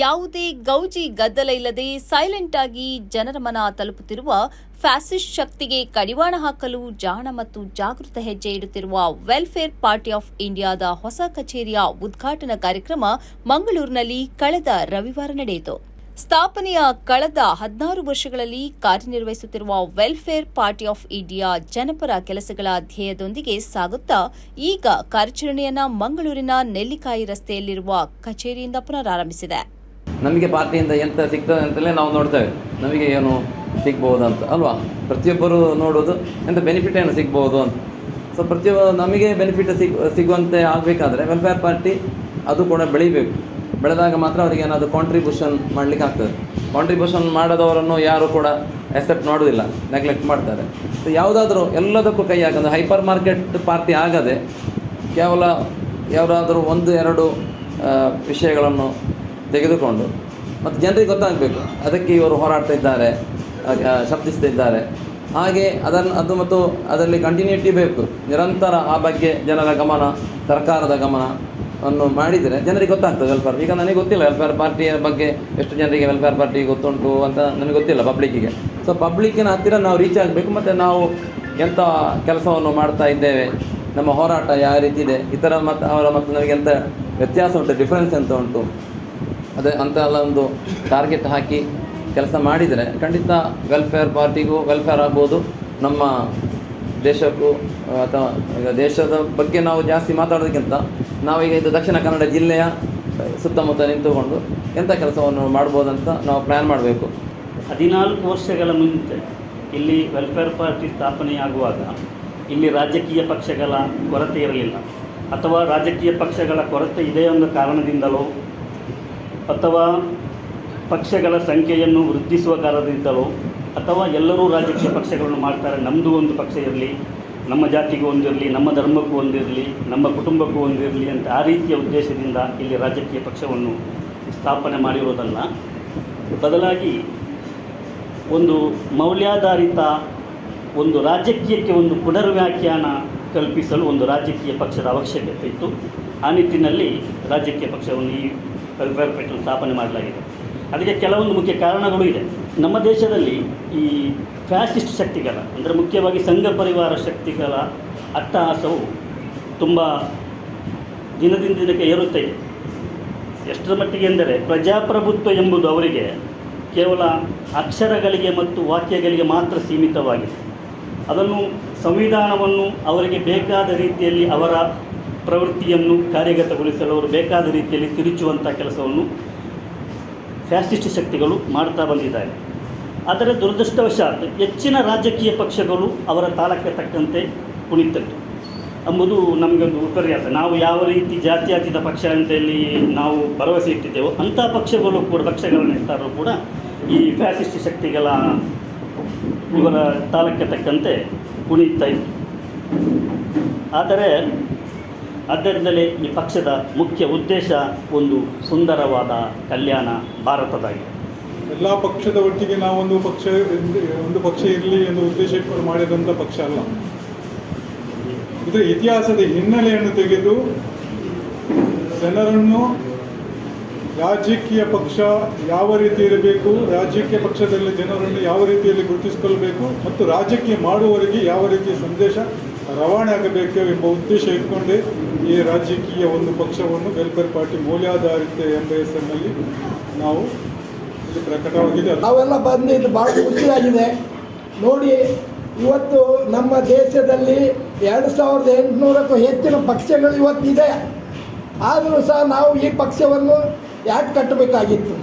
ಯಾವುದೇ ಗೌಜಿ ಗದ್ದಲ ಇಲ್ಲದೆ ಸೈಲೆಂಟ್ ಆಗಿ ಜನರ ಮನ ತಲುಪುತ್ತಿರುವ ಫ್ಯಾಸಿಸ್ಟ್ ಶಕ್ತಿಗೆ ಕಡಿವಾಣ ಹಾಕಲು ಜಾಣ ಮತ್ತು ಜಾಗೃತ ಹೆಜ್ಜೆ ಇಡುತ್ತಿರುವ ವೆಲ್ಫೇರ್ ಪಾರ್ಟಿ ಆಫ್ ಇಂಡಿಯಾದ ಹೊಸ ಕಚೇರಿಯ ಉದ್ಘಾಟನಾ ಕಾರ್ಯಕ್ರಮ ಮಂಗಳೂರಿನಲ್ಲಿ ಕಳೆದ ರವಿವಾರ ನಡೆಯಿತು. ಸ್ಥಾಪನೆಯ ಕಳೆದ ಹದಿನಾರು ವರ್ಷಗಳಲ್ಲಿ ಕಾರ್ಯನಿರ್ವಹಿಸುತ್ತಿರುವ ವೆಲ್ಫೇರ್ ಪಾರ್ಟಿ ಆಫ್ ಇಂಡಿಯಾ ಜನಪರ ಕೆಲಸಗಳ ಧ್ಯೇಯದೊಂದಿಗೆ ಸಾಗುತ್ತಾ, ಈಗ ಕಾರ್ಯಾಚರಣೆಯನ್ನ ಮಂಗಳೂರಿನ ನೆಲ್ಲಿಕಾಯಿ ರಸ್ತೆಯಲ್ಲಿರುವ ಕಚೇರಿಯಿಂದ ಪುನರಾರಂಭಿಸಿದೆ ನಮಗೆ ಪಾರ್ಟಿಯಿಂದ ಎಂತ ಸಿಗ್ತದೆ ಅಂತಲೇ ನಾವು ನೋಡ್ತೇವೆ ನಮಗೆ ಏನು ಸಿಗ್ಬೋದು ಅಂತ, ಅಲ್ವಾ? ಪ್ರತಿಯೊಬ್ಬರು ನೋಡೋದು ಎಂಥ ಬೆನಿಫಿಟ್ ಏನು ಸಿಗ್ಬೋದು ಅಂತ. ಸೊ ಪ್ರತಿಯೊಬ್ಬ ನಮಗೆ ಬೆನಿಫಿಟ್ ಸಿಗ್, ಸಿಗುವಂತೆ ಆಗಬೇಕಾದ್ರೆ ವೆಲ್ಫೇರ್ ಪಾರ್ಟಿ ಅದು ಕೂಡ ಬೆಳಿಬೇಕು. ಬೆಳೆದಾಗ ಮಾತ್ರ ಅವರಿಗೆ ಏನಾದರೂ ಕಾಂಟ್ರಿಬ್ಯೂಷನ್ ಮಾಡಲಿಕ್ಕೆ ಆಗ್ತದೆ. ಕಾಂಟ್ರಿಬ್ಯೂಷನ್ ಮಾಡದವರನ್ನು ಯಾರು ಕೂಡ ಎಕ್ಸೆಪ್ಟ್ ಮಾಡೋದಿಲ್ಲ ನೆಗ್ಲೆಕ್ಟ್ ಮಾಡ್ತಾರೆ. ಸೊ ಯಾವುದಾದ್ರೂ ಎಲ್ಲದಕ್ಕೂ ಕೈ ಹಾಕಂದ್ರೆ ಹೈಪರ್ ಮಾರ್ಕೆಟ್ ಪಾರ್ಟಿ ಆಗದೆ ಕೇವಲ ಯಾವುದಾದ್ರೂ ಒಂದು, ಎರಡು ವಿಷಯಗಳನ್ನು ತೆಗೆದುಕೊಂಡು ಮತ್ತು ಜನರಿಗೆ ಗೊತ್ತಾಗಬೇಕು. ಅದಕ್ಕೆ ಇವರು ಹೋರಾಡ್ತಾ ಇದ್ದಾರೆ ಶಬ್ದಿಸ್ತಾ ಇದ್ದಾರೆ. ಹಾಗೆ ಅದನ್ನು, ಅದು ಮತ್ತು ಅದರಲ್ಲಿ ಕಂಟಿನ್ಯೂಟಿ ಬೇಕು. ನಿರಂತರ ಆ ಬಗ್ಗೆ ಜನರ ಗಮನ, ಸರ್ಕಾರದ ಗಮನ ಅನ್ನು ಮಾಡಿದರೆ ಜನರಿಗೆ ಗೊತ್ತಾಗ್ತದೆ ವೆಲ್ಫೇರ್ ಈಗ ನನಗೆ ಗೊತ್ತಿಲ್ಲ ವೆಲ್ಫೇರ್ ಪಾರ್ಟಿಯ ಬಗ್ಗೆ ಎಷ್ಟು ಜನರಿಗೆ ವೆಲ್ಫೇರ್ ಪಾರ್ಟಿ ಗೊತ್ತುಂಟು ಅಂತ ನನಗೆ ಗೊತ್ತಿಲ್ಲ ಪಬ್ಲಿಕ್ಕಿಗೆ ಸೊ ಪಬ್ಲಿಕ್ಕಿನ ಹತ್ತಿರ ನಾವು ರೀಚ್ ಆಗಬೇಕು ಮತ್ತು ನಾವು ಎಂಥ ಕೆಲಸವನ್ನು ಮಾಡ್ತಾ ಇದ್ದೇವೆ, ನಮ್ಮ ಹೋರಾಟ ಯಾವ ರೀತಿ ಇದೆ, ಈ ಥರ ಮತ್ತು ಅವರ ಮತ್ತು ನನಗೆ ಎಂಥ ವ್ಯತ್ಯಾಸ ಉಂಟು ಡಿಫ್ರೆನ್ಸ್ ಎಂತ ಉಂಟು. ಅದೇ ಅಂತ ಎಲ್ಲ ಒಂದು ಟಾರ್ಗೆಟ್ ಹಾಕಿ ಕೆಲಸ ಮಾಡಿದರೆ ಖಂಡಿತ ವೆಲ್ಫೇರ್ ಪಾರ್ಟಿಗೂ ವೆಲ್ಫೇರ್ ಆಗ್ಬೋದು. ನಮ್ಮ ದೇಶಕ್ಕೂ, ಅಥವಾ ಈಗ ದೇಶದ ಬಗ್ಗೆ ನಾವು ಜಾಸ್ತಿ ಮಾತಾಡೋದಕ್ಕಿಂತ ನಾವೀಗ ಇದು ದಕ್ಷಿಣ ಕನ್ನಡ ಜಿಲ್ಲೆಯ ಸುತ್ತಮುತ್ತ ನಿಂತುಕೊಂಡು ಎಂಥ ಕೆಲಸವನ್ನು ಮಾಡ್ಬೋದಂತ ನಾವು ಪ್ಲ್ಯಾನ್ ಮಾಡಬೇಕು. ಹದಿನಾಲ್ಕು ವರ್ಷಗಳ ಮುಂಚೆ ಇಲ್ಲಿ ವೆಲ್ಫೇರ್ ಪಾರ್ಟಿ ಸ್ಥಾಪನೆಯಾಗುವಾಗ ಇಲ್ಲಿ ರಾಜಕೀಯ ಪಕ್ಷಗಳ ಕೊರತೆ ಇರಲಿಲ್ಲ. ಅಥವಾ ರಾಜಕೀಯ ಪಕ್ಷಗಳ ಕೊರತೆ ಇದೇ ಒಂದು ಕಾರಣದಿಂದಲೋ ಅಥವಾ ಪಕ್ಷಗಳ ಸಂಖ್ಯೆಯನ್ನು ವೃದ್ಧಿಸುವ ಕಾರಣದಿಂದಲೋ ಅಥವಾ ಎಲ್ಲರೂ ರಾಜಕೀಯ ಪಕ್ಷಗಳನ್ನು ಮಾಡ್ತಾರೆ ನಮ್ಮದು ಒಂದು ಪಕ್ಷ ಇರಲಿ, ನಮ್ಮ ಜಾತಿಗೂ ಒಂದಿರಲಿ ನಮ್ಮ ಧರ್ಮಕ್ಕೂ ಒಂದಿರಲಿ ನಮ್ಮ ಕುಟುಂಬಕ್ಕೂ ಒಂದಿರಲಿ ಅಂತ ಆ ರೀತಿಯ ಉದ್ದೇಶದಿಂದ ಇಲ್ಲಿ ರಾಜಕೀಯ ಪಕ್ಷವನ್ನು ಸ್ಥಾಪನೆ ಮಾಡಿರುವುದಲ್ಲ ಬದಲಾಗಿ ಒಂದು ಮೌಲ್ಯಾಧಾರಿತ ಒಂದು ರಾಜಕೀಯಕ್ಕೆ ಒಂದು ಪುನರ್ವ್ಯಾಖ್ಯಾನ ಕಲ್ಪಿಸಲು ಒಂದು ರಾಜಕೀಯ ಪಕ್ಷದ ಅವಶ್ಯಕತೆ ಇತ್ತು. ಆ ನಿಟ್ಟಿನಲ್ಲಿ ರಾಜಕೀಯ ಪಕ್ಷವನ್ನು ಈ ವೆಲ್ಫೇರ್ ಪೆಟ್ರೋಲ್ ಸ್ಥಾಪನೆ ಮಾಡಲಾಗಿದೆ. ಅದಕ್ಕೆ ಕೆಲವೊಂದು ಮುಖ್ಯ ಕಾರಣಗಳು ಇದೆ. ನಮ್ಮ ದೇಶದಲ್ಲಿ ಈ ಫ್ಯಾಸಿಸ್ಟ್ ಶಕ್ತಿಗಳ, ಅಂದರೆ ಮುಖ್ಯವಾಗಿ ಸಂಘ ಪರಿವಾರ ಶಕ್ತಿಗಳ ಅಟ್ಟಹಾಸವು ತುಂಬ ದಿನದಿಂದ ದಿನಕ್ಕೆ ಏರುತ್ತಾ ಎಷ್ಟರ ಮಟ್ಟಿಗೆ ಎಂದರೆ ಪ್ರಜಾಪ್ರಭುತ್ವ ಎಂಬುದು ಅವರಿಗೆ ಕೇವಲ ಅಕ್ಷರಗಳಿಗೆ ಮತ್ತು ವಾಕ್ಯಗಳಿಗೆ ಮಾತ್ರ ಸೀಮಿತವಾಗಿದೆ. ಅದನ್ನು ಸಂವಿಧಾನವನ್ನು ಅವರಿಗೆ ಬೇಕಾದ ರೀತಿಯಲ್ಲಿ ಅವರ ಪ್ರವೃತ್ತಿಯನ್ನು ಕಾರ್ಯಗತಗೊಳಿಸಲು ಅವರು ಬೇಕಾದ ರೀತಿಯಲ್ಲಿ ತಿರುಚುವಂಥ ಕೆಲಸವನ್ನು ಫ್ಯಾಸಿಸ್ಟ್ ಶಕ್ತಿಗಳು ಮಾಡ್ತಾ ಬಂದಿದ್ದಾರೆ. ಆದರೆ ದುರದೃಷ್ಟವಶಾತ್ ಹೆಚ್ಚಿನ ರಾಜಕೀಯ ಪಕ್ಷಗಳು ಅವರ ತಾಳಕ್ಕೆ ತಕ್ಕಂತೆ ಕುಣಿತದ್ದು. ಎಂಬುದು ನಮಗೊಂದು ವಿಪರ್ಯಾಸ ನಾವು ಯಾವ ರೀತಿ ಜಾತ್ಯಾತೀತ ಪಕ್ಷ ಅಂತೇಳಿ ನಾವು ಭರವಸೆ ಇಟ್ಟಿದ್ದೇವೋ ಅಂಥ ಪಕ್ಷಗಳು ಕೂಡ ಪಕ್ಷಗಳ ನೆಟ್ಟಾರು ಕೂಡ ಈ ಫ್ಯಾಸಿಸ್ಟ್ ಶಕ್ತಿಗಳ ಇವರ ತಾಳಕ್ಕೆ ತಕ್ಕಂತೆ ಕುಣಿತಾ ಇತ್ತು ಆದರೆ ಆದ್ದರಿಂದಲೇ ಈ ಪಕ್ಷದ ಮುಖ್ಯ ಉದ್ದೇಶ ಒಂದು ಸುಂದರವಾದ ಕಲ್ಯಾಣ ಭಾರತದಾಗಿದೆ. ಎಲ್ಲ ಪಕ್ಷದ ಒಟ್ಟಿಗೆ ನಾವೊಂದು ಪಕ್ಷ, ಒಂದು ಪಕ್ಷ ಇರಲಿ ಎಂದು ಉದ್ದೇಶ ಇಟ್ಕೊಂಡು ಮಾಡಿದಂಥ ಪಕ್ಷ ಅಲ್ಲ. ಇದರ ಇತಿಹಾಸದ ಹಿನ್ನೆಲೆಯನ್ನು ತೆಗೆದು ಜನರನ್ನು ರಾಜಕೀಯ ಪಕ್ಷ ಯಾವ ರೀತಿ ಇರಬೇಕು, ರಾಜಕೀಯ ಪಕ್ಷದಲ್ಲಿ ಜನರನ್ನು ಯಾವ ರೀತಿಯಲ್ಲಿ ಗುರುತಿಸಿಕೊಳ್ಬೇಕು ಮತ್ತು ರಾಜಕೀಯ ಮಾಡುವವರಿಗೆ ಯಾವ ರೀತಿಯ ಸಂದೇಶ ರವಾನೆ ಆಗಬೇಕು ಎಂಬ ಉದ್ದೇಶ ಇಟ್ಕೊಂಡು ಈ ರಾಜಕೀಯ ಒಂದು ಪಕ್ಷವನ್ನು ವೆಲ್ಫೇರ್ ಪಾರ್ಟಿ ಮೌಲ್ಯಾಧಾರಿತ ಎಂಬ ಹೆಸರಿನಲ್ಲಿ ನಾವು ಇಲ್ಲಿ ಪ್ರಕಟವಾಗಿದೆ ನಾವೆಲ್ಲ ಬಂದಿದ್ದು ಭಾಳ ಖುಷಿಯಾಗಿದೆ. ನೋಡಿ, ಇವತ್ತು ನಮ್ಮ ದೇಶದಲ್ಲಿ ಎರಡು ಸಾವಿರದ ಎಂಟುನೂರಕ್ಕೂ ಹೆಚ್ಚಿನ ಪಕ್ಷಗಳು ಇವತ್ತಿದೆ. ಆದರೂ ಸಹ ನಾವು ಈ ಪಕ್ಷವನ್ನು ಯಾಕೆ ಕಟ್ಟಬೇಕಾಗಿತ್ತು?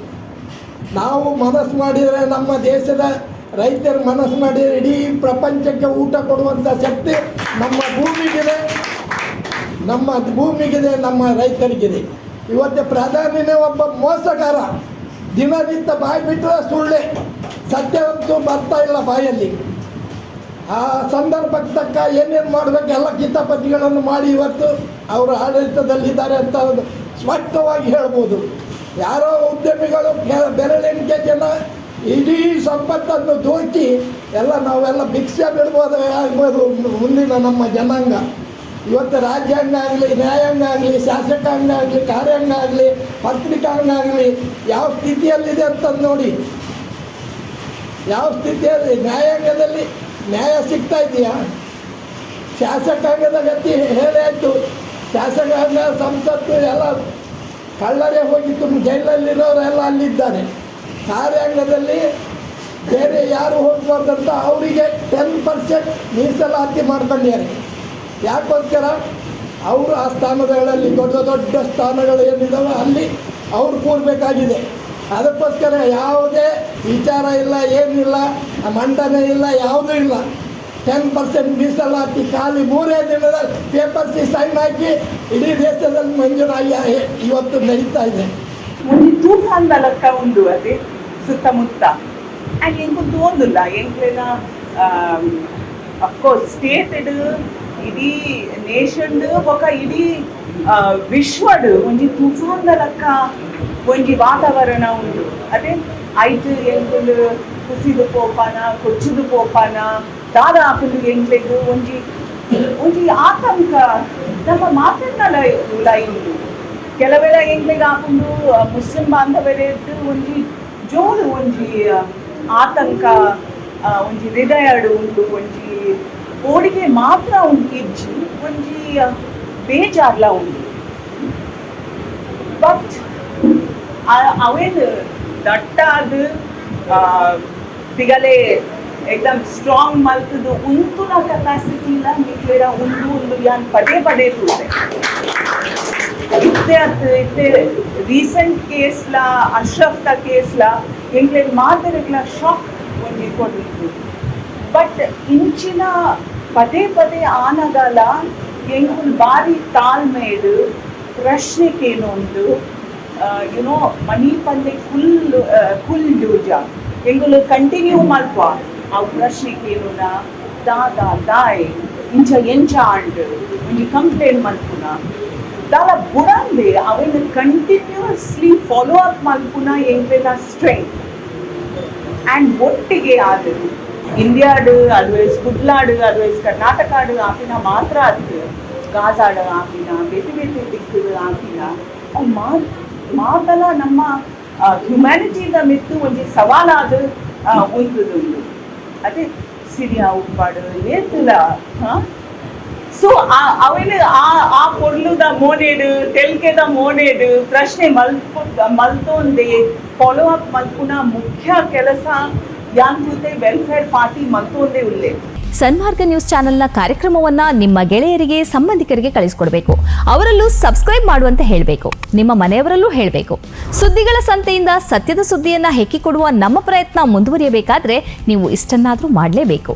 ನಾವು ಮನಸ್ಸು ಮಾಡಿದರೆ ನಮ್ಮ ದೇಶದ ರೈತರು ಮನಸ್ಸು ಮಾಡಿದರೆ ಇಡೀ ಪ್ರಪಂಚಕ್ಕೆ ಊಟ ಕೊಡುವಂಥ ಶಕ್ತಿ ನಮ್ಮ ಭೂಮಿಗಿದೆ ನಮ್ಮ ಭೂಮಿಗಿದೆ, ನಮ್ಮ ರೈತರಿಗಿದೆ. ಇವತ್ತು ಪ್ರಧಾನಿನೇ ಒಬ್ಬ ಮೋಸಗಾರ. ದಿನನಿತ್ಯ ಬಾಯಿ ಬಿಟ್ಟರೆ ಸುಳ್ಳೆ. ಸತ್ಯವಂತೂ ಬರ್ತಾ ಇಲ್ಲ ಬಾಯಲ್ಲಿ. ಆ ಸಂದರ್ಭಕ್ಕೆ ತಕ್ಕ ಏನೇನು ಮಾಡಬೇಕು ಎಲ್ಲ ಕಿತಾಪತಿಗಳನ್ನು ಮಾಡಿ ಇವತ್ತು ಅವರು ಆಡಳಿತದಲ್ಲಿದ್ದಾರೆ ಅಂತ ಸ್ಪಷ್ಟವಾಗಿ ಹೇಳ್ಬೋದು. ಯಾರೋ ಉದ್ಯಮಿಗಳು ಬೆರಳೆಣಿಕೆ ಜನ ಇಡೀ ಸಂಪತ್ತನ್ನು ದೋಚಿ ಎಲ್ಲ ನಾವೆಲ್ಲ ಭಿಕ್ಷೆ ಬಿಡ್ಬೋದು ಆಗ್ಬೋದು ಮುಂದಿನ ನಮ್ಮ ಜನಾಂಗ. ಇವತ್ತು ರಾಜ್ಯಾಂಗ ಆಗಲಿ ನ್ಯಾಯಾಂಗ ಆಗಲಿ ಶಾಸಕಾಂಗ ಆಗಲಿ ಕಾರ್ಯಾಂಗ ಆಗಲಿ ಪತ್ರಿಕಾಂಗ ಆಗಲಿ ಯಾವ ಸ್ಥಿತಿಯಲ್ಲಿದೆ ಅಂತ ನೋಡಿ. ಯಾವ ಸ್ಥಿತಿಯಲ್ಲಿ? ನ್ಯಾಯಾಂಗದಲ್ಲಿ ನ್ಯಾಯ ಸಿಗ್ತಾ ಇದೆಯಾ? ಶಾಸಕಾಂಗದ ಗತಿ ಹೇಳೇ ಆಯಿತು? ಶಾಸಕಾಂಗ ಸಂಸತ್ತು ಎಲ್ಲ ಕಳ್ಳರೇ ಹೋಗಿತ್ತು. ಜೈಲಲ್ಲಿರೋರೆಲ್ಲ ಅಲ್ಲಿದ್ದಾರೆ. ಕಾರ್ಯಾಂಗದಲ್ಲಿ ಬೇರೆ ಯಾರು ಹೋಗ್ಬಾರ್ದಂತ ಅವರಿಗೆ ಟೆನ್ ಪರ್ಸೆಂಟ್ ಮೀಸಲಾತಿ ಮಾಡ್ಕೊಂಡಿದ್ದಾರೆ ಯಾಕೋಸ್ಕರ ಅವರು ಆ ಸ್ಥಾನಗಳಲ್ಲಿ ದೊಡ್ಡ ದೊಡ್ಡ ಸ್ಥಾನಗಳು ಏನಿದ್ದಾವೆ ಅಲ್ಲಿ ಅವ್ರು ಕೂರಬೇಕಾಗಿದೆ. ಅದಕ್ಕೋಸ್ಕರ ಯಾವುದೇ ವಿಚಾರ ಇಲ್ಲ, ಏನಿಲ್ಲ, ಮಂಡನೆ ಇಲ್ಲ, ಯಾವುದೂ ಇಲ್ಲ. ಟೆನ್ ಪರ್ಸೆಂಟ್ ಮೀಸಲಾತಿ ಖಾಲಿ ಮೂರೇ ದಿನದಲ್ಲಿ ಪೇಪರ್ಸಿ ಸೈನ್ ಹಾಕಿ ಇಡೀ ದೇಶದಲ್ಲಿ ಮಂಜೂರಾಗಿ ಇವತ್ತು ನಡೀತಾ ಇದೆ. ಒಂಜಿ ತೂಫಾನ್ ಲೆಕ್ಕ ಮುಂದುವರೆ ಸುತ್ತಮುತ್ತ ಆ್ಯಂಡ್ ಎಂಕು ತೋಂದುಲ್ಲ ಎಂಕ್ಲೆನ ಅಫ್ಕೋರ್ಸ್ ಸ್ಟೇಟೆಡ್ ಇಡೀ ನೇಷನ್ಡ್ ಬೊಕ ಇಡೀ ಆ, ವಿಶ್ವಡ್ ಒಂಜಿ ತೂಫಾನ್ದ ಲೆಕ್ಕ ಒಂಜಿ ವಾತಾವರಣ ಉಂಡು ಅದೇ ಐಟ್ ಎಂಕುಲು ಕುಸಿದು ಪೋಪಾನ ಕೊಚ್ಚುದು ಪೋಪಾನ ದಾದ ಆಪುಂಡು ಎಂಕ್ಲೆಗ್ ಒಂಜಿ ಒಂಜಿ ಆತಂಕ ನಮ್ಮ ಮಾತನ್ನಲ ಉಲಾಯಿ ಉಂಡು ಕೆಲವೆಲ್ಲ ಎಂಗ್ಲಿಗೆ ಹಾಕೊಂಡು ಮುಸ್ಲಿಂ ಬಾಂಧವರಿದ್ದು ಒಂಜಿ ಜೋರು ಒಂಜಿ ಆತಂಕ ಒಂಜಿ ಹೃದಯಡು ಉಂಡು ಒಂಜಿ ಓಡಿಗೆ ಮಾತ್ರ ಉಂಟು ಒಂಜಿ ಉಂಡು ಬೇಜಾರ್ಲ ಉಂಟು. ಬಟ್ ಅವೇನು ದಟ್ಟಾದ ತಿಗಲೆ ಎಕ್ದಮ್ ಸ್ಟ್ರಾಂಗ್ ಮಲ್ತದು ಉಂತುನ ಕೆಪಾಸಿಟಿ ಇಲ್ಲ ಮಿಕ್ಲೆರ ಉಂಡು ಉಂಡು ಯಾನ್ ಪದೇ ಪದೇ ತೂತೆ ಇತ್ತೆ ಅತ್ ಇತ್ತೆ ರೀಸೆಂಟ್ ಕೇಸ್ಲ ಅಶ್ರಫ್ತ ಕೇಸ್ಲ ಎಂಗ್ಲೆ ಮಾದರಿಗಳ ಶಾಕ್ ಒಂದು ಕೊಟ್ಟಿದ್ದು ಬಟ್ ಇಂಚಿನ ಪದೇ ಪದೇ ಆನಗಾಲ, ಎಂಗುಲ್ ಬಾರಿ ತಾಳ್ಮೇಡು ಪ್ರಶ್ನೆ ಕೇನೊಂದು ಯುನೋ ಮನಿ ಪಂದೆ ಕುಲ್ ಕುಲ್ ಡೂಜ ಎಂಗುಲು ಕಂಟಿನ್ಯೂ ಮಲ್ಪ ಆ ಪ್ರಶ್ನೆ ಕೇನುನ ದಾದ ದಾಯ್. ಇಂಚ, ಎಂಚ ಆಂಡ್ ಒಂಜಿ ಕಂಪ್ಲೇಂಟ್ ಮಲ್ಪುನ ದಾಲ ಬುಡಂದೆ ಅವನು ಕಂಟಿನ್ಯೂಸ್ಲಿ ಫಾಲೋ ಅಪ್ ಮಲ್ಪುನ ಎಂಗ್ಲೆನ ಸ್ಟ್ರೆಂತ್ ಆ್ಯಂಡ್ ಒಟ್ಟಿಗೆ ಆದರು ಇಂಡಿಯಾಡು ಅದ್ವೈಸ್ ಕುಡ್ಲಾಡು ಅದ್ವೈಸ್ ಕರ್ನಾಟಕಾಡು ಆಪಿನ ಮಾತ್ರ ಅದು ಗಾಜಾಡು ಆಪಿನ ಬೇತೆ ಬೇತೆ ದಿಕ್ಕುಡು ಆಪಿನ ಅವು ಮಾ ಮಾತಲ ನಮ್ಮ ಹ್ಯುಮ್ಯಾನಿಟಿದ ಮಿತ್ತು ಒಂಜಿ ಸವಾಲಾದ ಉಂಟುದುಂಡು ಅದೇ ಸಿರಿಯಾ ಉಪ್ಪಾಡು ಏತುಲ ಹಾಂ ಸೊ ಅವನು ಆ ಆ ಪೊರ್ಲುದ ಮೋನೇಡು ತೆಲ್ಕೆದ ಮೋನೇಡು, ಪ್ರಶ್ನೆ ಮಲ್ಪ, ಮಲ್ತೊಂದೆ ಫಾಲೋ ಅಪ್ ಮಲ್ಪುನ ಮುಖ್ಯ ಕೆಲಸ ಯಾಂತೂತೆ ವೆಲ್ಫೇರ್ ಪಾರ್ಟಿ ಮಲ್ತೊಂದೆ ಉಲ್ಲೆ. ಸನ್ಮಾರ್ಗ ನ್ಯೂಸ್ ಚಾನೆಲ್ನ ಕಾರ್ಯಕ್ರಮವನ್ನ ನಿಮ್ಮ ಗೆಳೆಯರಿಗೆ, ಸಂಬಂಧಿಕರಿಗೆ ಕಳಿಸ್ಕೊಡ್ಬೇಕು. ಅವರಲ್ಲೂ ಸಬ್ಸ್ಕ್ರೈಬ್ ಮಾಡುವಂತೆ ಹೇಳಬೇಕು. ನಿಮ್ಮ ಮನೆಯವರಲ್ಲೂ ಹೇಳಬೇಕು. ಸುದ್ದಿಗಳ ಸಂತೆಯಿಂದ ಸತ್ಯದ ಸುದ್ದಿಯನ್ನ ಹೆಕ್ಕಿಕೊಡುವ ನಮ್ಮ ಪ್ರಯತ್ನ ಮುಂದುವರಿಯಬೇಕಾದ್ರೆ ನೀವು ಇಷ್ಟನ್ನಾದರೂ ಮಾಡಲೇಬೇಕು.